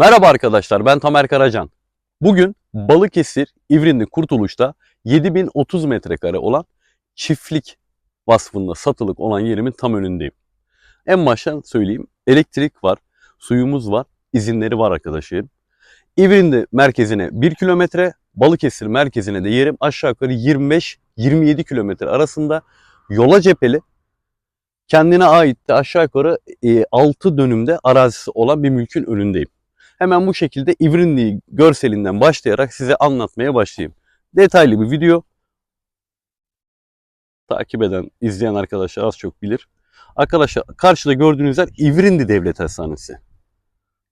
Merhaba arkadaşlar ben Tamer Karacan. Bugün Balıkesir İvrinli Kurtuluş'ta 7030 metrekare olan çiftlik vasfında satılık olan yerimin tam önündeyim. En baştan söyleyeyim elektrik var, suyumuz var, izinleri var arkadaşlarım. İvrinli merkezine 1 kilometre, Balıkesir merkezine de yerim aşağı yukarı 25-27 kilometre arasında yola cepheli kendine ait de aşağı yukarı 6 dönümde arazisi olan bir mülkün önündeyim. Hemen bu şekilde İvrinli'yi görselinden başlayarak size anlatmaya başlayayım. Detaylı bir video. Takip eden, izleyen arkadaşlar az çok bilir. Arkadaşlar karşıda gördüğünüz yer İvrindi Devlet Hastanesi.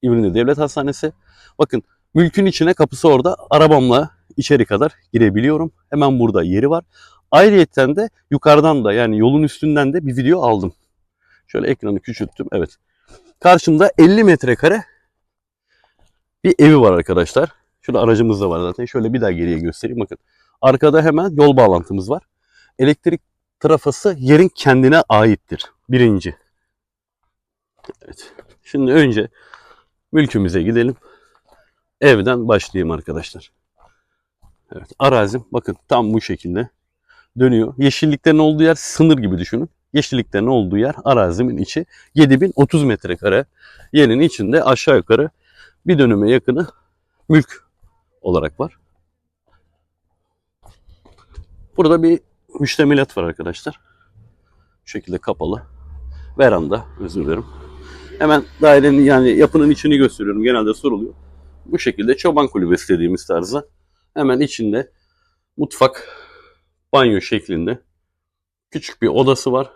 İvrindi Devlet Hastanesi. Bakın mülkün içine kapısı orada. Arabamla içeri kadar girebiliyorum. Hemen burada yeri var. Ayrıyeten de yukarıdan da yani yolun üstünden de bir video aldım. Şöyle ekranı küçülttüm. Evet. Karşımda 50 metrekare bir evi var arkadaşlar. Şurada aracımız da var zaten. Şöyle bir daha geriye göstereyim. Bakın. Arkada hemen yol bağlantımız var. Elektrik trafası yerin kendine aittir. Birinci. Evet. Şimdi önce mülkümüze gidelim. Evden başlayayım arkadaşlar. Evet. Arazim bakın tam bu şekilde dönüyor. Yeşilliklerin olduğu yer sınır gibi düşünün. Yeşilliklerin olduğu yer arazimin içi 7030 metrekare. Yerin içinde aşağı yukarı bir dönüme yakını mülk olarak var. Burada bir müştemilat var arkadaşlar. Bu şekilde kapalı. Veranda özür dilerim. Hemen dairenin yani yapının içini gösteriyorum. Genelde soruluyor. Bu şekilde çoban kulübesi dediğimiz tarzda. Hemen içinde mutfak, banyo şeklinde küçük bir odası var.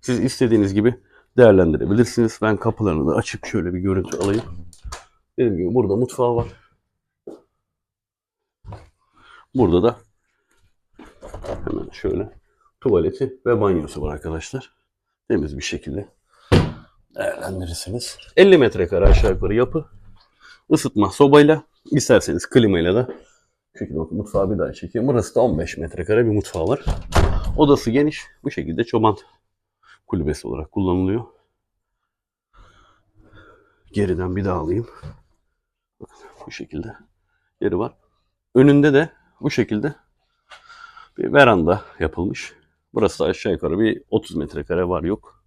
Siz istediğiniz gibi değerlendirebilirsiniz. Ben kapılarını da açıp şöyle bir görüntü alayım. Dediğim gibi burada mutfağı var. Burada da hemen şöyle tuvaleti ve banyosu var arkadaşlar. Temiz bir şekilde değerlendirirsiniz. 50 metrekare aşağı yukarı yapı. Isıtma sobayla, isterseniz klimayla da şekilde bakın mutfağı bir daha çekeyim. Burası da 15 metrekare bir mutfağı var. Odası geniş. Bu şekilde çoban kulübesi olarak kullanılıyor. Geriden bir daha alayım. Bu şekilde yeri var. Önünde de bu şekilde bir veranda yapılmış. Burası da aşağı yukarı bir 30 metrekare var yok.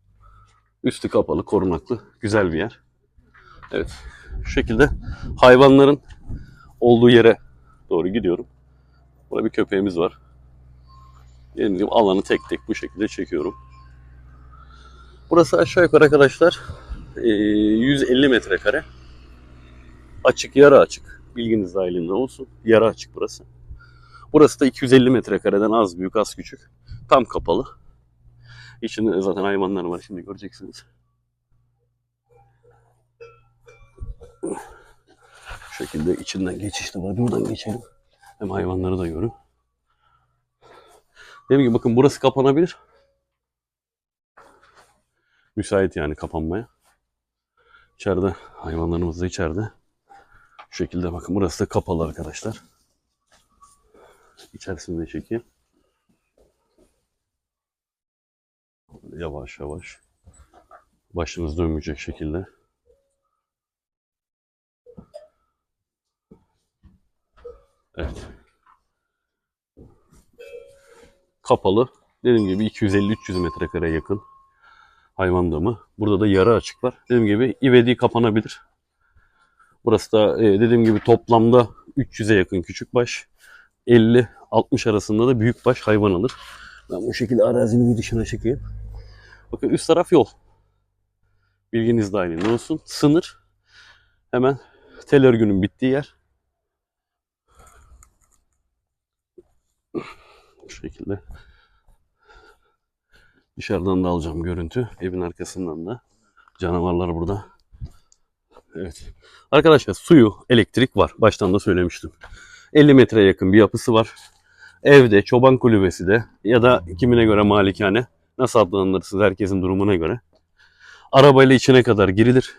Üstü kapalı, korunaklı, güzel bir yer. Evet, şu şekilde hayvanların olduğu yere doğru gidiyorum. Burada bir köpeğimiz var. Dediğim gibi alanı tek tek bu şekilde çekiyorum. Burası aşağı yukarı arkadaşlar e, 150 metrekare. Açık, yarı açık. Bilginiz dahilinde olsun. Yarı açık burası. Burası da 250 metrekareden az büyük, az küçük. Tam kapalı. İçinde zaten hayvanlar var. Şimdi göreceksiniz. Şu şekilde içinden geçiş de var. Buradan geçelim. Hem hayvanları da görün. Dediğim gibi bakın burası kapanabilir. Müsait yani kapanmaya. İçeride hayvanlarımız da içeride. Şu şekilde bakın burası da kapalı arkadaşlar. İçerisinde çekeyim. Yavaş yavaş. Başınız dönmeyecek şekilde. Evet. Kapalı. Dediğim gibi 250-300 metrekare yakın hayvan damı. Burada da yarı açık var. Dediğim gibi ivedi kapanabilir. Burası da e, dediğim gibi toplamda 300'e yakın küçük baş. 50-60 arasında da büyük baş hayvan alır. Ben bu şekilde arazinin bir dışına çekeyim. Bakın üst taraf yol. Bilginiz dahilinde olsun. Sınır. Hemen tel örgünün bittiği yer. Bu şekilde. Dışarıdan da alacağım görüntü. Evin arkasından da. Canavarlar burada. Evet. Arkadaşlar suyu, elektrik var. Baştan da söylemiştim. 50 metreye yakın bir yapısı var. Evde, çoban kulübesi de ya da kimine göre malikane nasıl adlandırırsınız herkesin durumuna göre. Arabayla içine kadar girilir.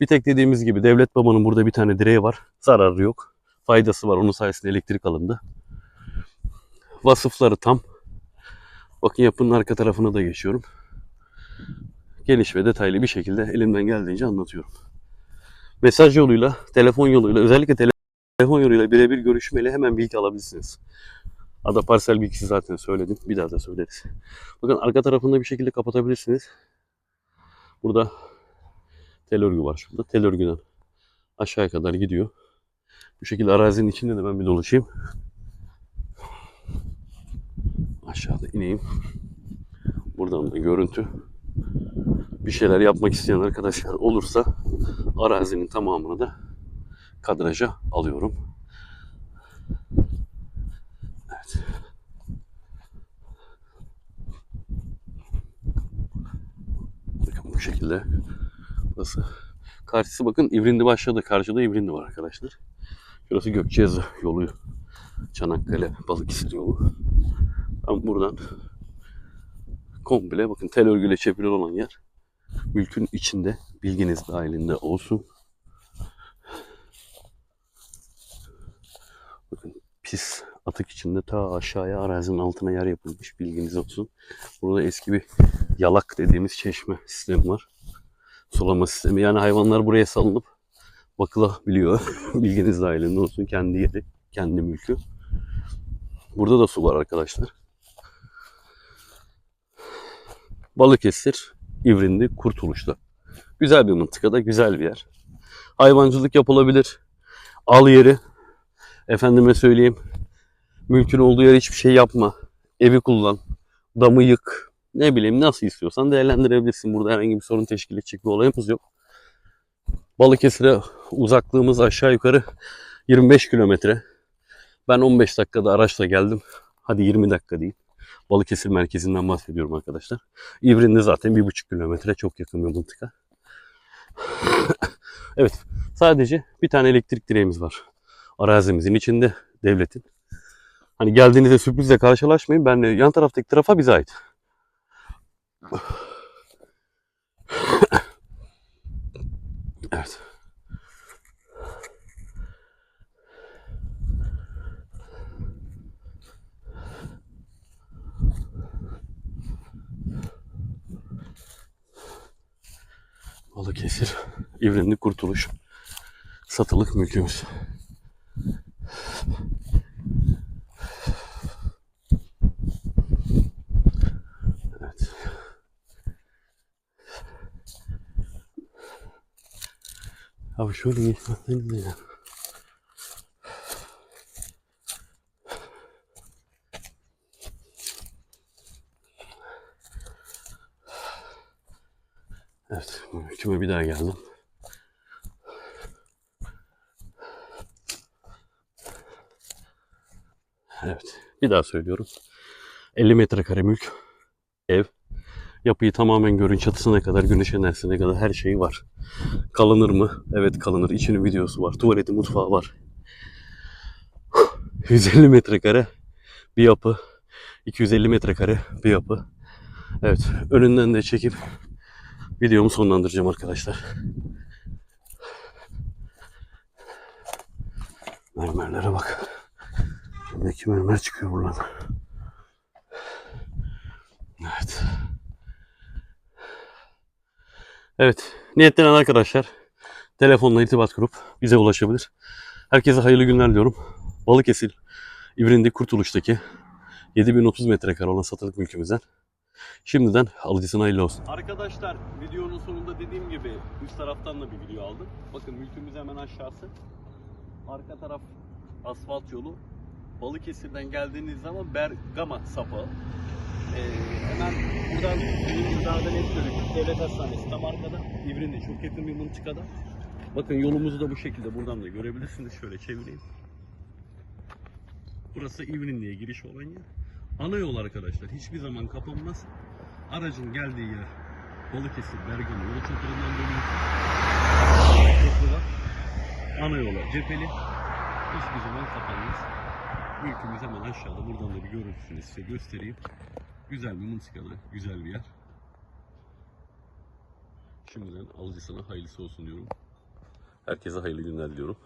Bir tek dediğimiz gibi devlet babanın burada bir tane direği var. Zararı yok. Faydası var. Onun sayesinde elektrik alındı. Vasıfları tam. Bakın yapının arka tarafına da geçiyorum. Geniş ve detaylı bir şekilde elimden geldiğince anlatıyorum. Mesaj yoluyla, telefon yoluyla, özellikle tele- telefon yoluyla birebir görüşmeyle hemen bilgi alabilirsiniz. Ada parsel bilgisi zaten söyledim. Bir daha da söyleriz. Bakın arka tarafında bir şekilde kapatabilirsiniz. Burada tel örgü var şurada. Tel örgüden aşağıya kadar gidiyor. Bu şekilde arazinin içinde de ben bir dolaşayım. Aşağıda ineyim. Buradan da görüntü. Bir şeyler yapmak isteyen arkadaşlar olursa arazinin tamamını da kadraja alıyorum. Evet. Bakın bu şekilde. Burası. Karşısı bakın İvrindi başladı. Karşıda İvrindi var arkadaşlar. Şurası Gökçeazı yolu. Çanakkale Balıkesir yolu. Ben buradan komple bakın tel örgüyle çevrili olan yer mülkün içinde bilginiz dahilinde olsun. Bakın pis atık içinde ta aşağıya arazinin altına yer yapılmış bilginiz olsun. Burada eski bir yalak dediğimiz çeşme sistemi var. Sulama sistemi yani hayvanlar buraya salınıp bakılabiliyor. bilginiz dahilinde olsun kendi yeri, kendi mülkü. Burada da su var arkadaşlar. Balıkesir, İvrindi, Kurtuluş'ta. Güzel bir mıntıkada, güzel bir yer. Hayvancılık yapılabilir. Al yeri. Efendime söyleyeyim. Mülkün olduğu yer hiçbir şey yapma. Evi kullan. Damı yık. Ne bileyim nasıl istiyorsan değerlendirebilirsin. Burada herhangi bir sorun teşkil edecek bir olayımız yok. Balıkesir'e uzaklığımız aşağı yukarı 25 kilometre. Ben 15 dakikada araçla geldim. Hadi 20 dakika değil. Balıkesir merkezinden bahsediyorum arkadaşlar. İvrindi zaten bir buçuk kilometre çok yakın bir mıntıka. evet sadece bir tane elektrik direğimiz var. Arazimizin içinde devletin. Hani geldiğinizde sürprizle karşılaşmayın. Ben de yan taraftaki tarafa bize ait. evet. Balıkesir, İvrindi Kurtuluş. Satılık mülkümüz. Evet. Abi şöyle geçmezseniz de ya. Mülküme bir daha geldim. Evet, bir daha söylüyorum. 50 metrekare mülk, ev. Yapıyı tamamen görün, çatısına kadar, güneş enerjisine kadar her şeyi var. Kalınır mı? Evet kalınır. İçinin videosu var. Tuvaleti, mutfağı var. 150 metrekare bir yapı. 250 metrekare bir yapı. Evet, önünden de çekip videomu sonlandıracağım arkadaşlar. Mermerlere bak. Şimdiki mermer çıkıyor buradan. Evet. Evet. Niyetlenen arkadaşlar telefonla irtibat kurup bize ulaşabilir. Herkese hayırlı günler diliyorum. Balıkesir, İvrindi Kurtuluş'taki 7030 metrekare olan satılık mülkümüzden Şimdiden alıcısına hayırlı olsun. Arkadaşlar videonun sonunda dediğim gibi üst taraftan da bir video aldım. Bakın mülkümüz hemen aşağısı. Arka taraf asfalt yolu. Balıkesir'den geldiğiniz zaman Bergama sapı. Ee, hemen buradan net görünüyor. Devlet Hastanesi tam arkada. Çok yakın bir mıntıkada. Bakın yolumuzu da bu şekilde buradan da görebilirsiniz. Şöyle çevireyim. Burası İvrindi'ye giriş olan yer. Ana yol arkadaşlar hiçbir zaman kapanmaz. Aracın geldiği yer Balıkesir, Bergama yolu çapırından dönüyorsun. Köprü. Ana yola cepheli. Hiçbir zaman kapanmaz. Mülkümüz hemen aşağıda. Buradan da bir görüntüsünü size göstereyim. Güzel bir mıntıkalı, güzel bir yer. Şimdiden alıcısına hayırlısı olsun diyorum. Herkese hayırlı günler diliyorum.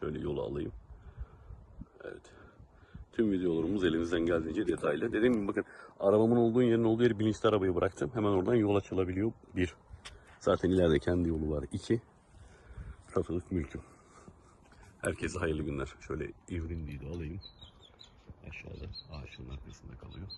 Şöyle yolu alayım. Evet. Tüm videolarımız elimizden geldiğince detaylı. Dediğim gibi bakın arabamın olduğu yerin olduğu yeri bilinçli arabayı bıraktım. Hemen oradan yol açılabiliyor. Bir. Zaten ileride kendi yolu var. İki. tasarruf mülküm. Herkese hayırlı günler. Şöyle İvrindi'yi de alayım. Aşağıda ağaçın arkasında kalıyor.